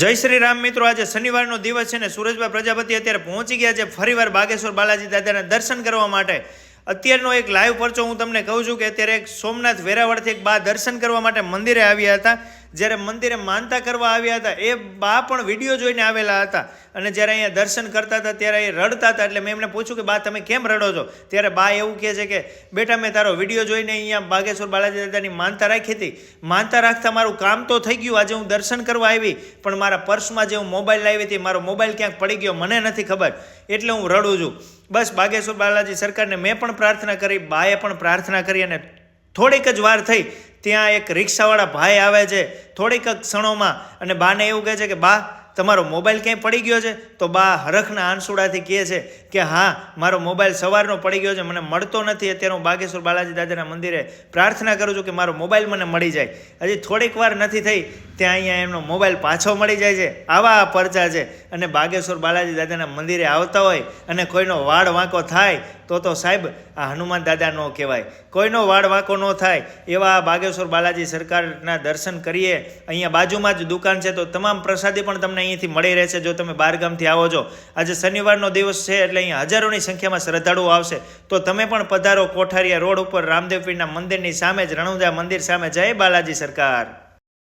જય શ્રી રામ મિત્રો, આજે શનિવારનો દિવસ છે ને સુરજભાઈ પ્રજાપતિ અત્યારે પહોંચી ગયા છે. ફરીવાર બાગેશ્વર બાલાજી દાદાના દર્શન કરવા માટે. અત્યારનો એક લાઈવ પરચો હું તમને કહું છું કે અત્યારે એક સોમનાથ વેરાવળથી એક બા દર્શન કરવા માટે મંદિરે આવ્યા હતા. જ્યારે મંદિરે માનતા કરવા આવ્યા હતા, એ બા પણ વીડિયો જોઈને આવેલા હતા. અને જ્યારે અહીંયા દર્શન કરતા હતા, ત્યારે એ રડતા હતા. એટલે મેં એમને પૂછ્યું કે, બા, તમે કેમ રડો છો? ત્યારે બા એવું કહે છે કે, બેટા, મેં તારો વીડિયો જોઈને અહીંયા બાગેશ્વર બાલાજી દાદાની માનતા રાખી હતી. માનતા રાખતા મારું કામ તો થઈ ગયું. આજે હું દર્શન કરવા આવી, પણ મારા પર્સમાં જે હું મોબાઈલ લાવી હતી, મારો મોબાઈલ ક્યાંક પડી ગયો, મને નથી ખબર. એટલે હું રડું છું. બસ બાગેશ્વર બાલાજી સરકારને મેં પણ પ્રાર્થના કરી, બાએ પણ પ્રાર્થના કરી અને થોડીક જ વાર થઈ, ત્યાં એક રિક્ષાવાળા ભાઈ આવે છે, થોડીક ક્ષણોમાં, અને બાને એવું કહે છે કે, બા, તમારો મોબાઈલ ક્યાંય પડી ગયો છે? તો બા હરખના આંસુડાથી કહે છે કે, હા, મારો મોબાઈલ સવારનો પડી ગયો છે, મને મળતો નથી. અત્યારે હું બાગેશ્વર બાલાજી દાદાના મંદિરે પ્રાર્થના કરું છું કે, મારો મોબાઈલ મને મળી જાય. હજી થોડીક વાર નથી થઈ, ત્યાં અહીંયા એમનો મોબાઈલ પાછો મળી જાય છે, આવા પરચા છે. અને બાગેશ્વર બાલાજી દાદાના મંદિરે આવતા હોય અને કોઈનો વાળ વાંકો થાય, તો તો સાહેબ, આ હનુમાન દાદા ન કહેવાય. કોઈનો વાળ વાંકો ન થાય, એવા બાગેશ્વર બાલાજી સરકારના દર્શન કરીએ. અહીંયા બાજુમાં જ દુકાન છે, તો તમામ પ્રસાદી પણ તમને અહીંયાથી મળી રહેશે જો તમે બહારગામથી આવો છો. આજે શનિવારનો દિવસ છે, એટલે અહીંયા હજારોની સંખ્યામાં શ્રદ્ધાળુઓ આવશે. તો તમે પણ પધારો કોઠારિયા રોડ ઉપર રામદેવપીરના મંદિરની સામે જ, રણુજા મંદિર સામે. જય બાલાજી સરકાર.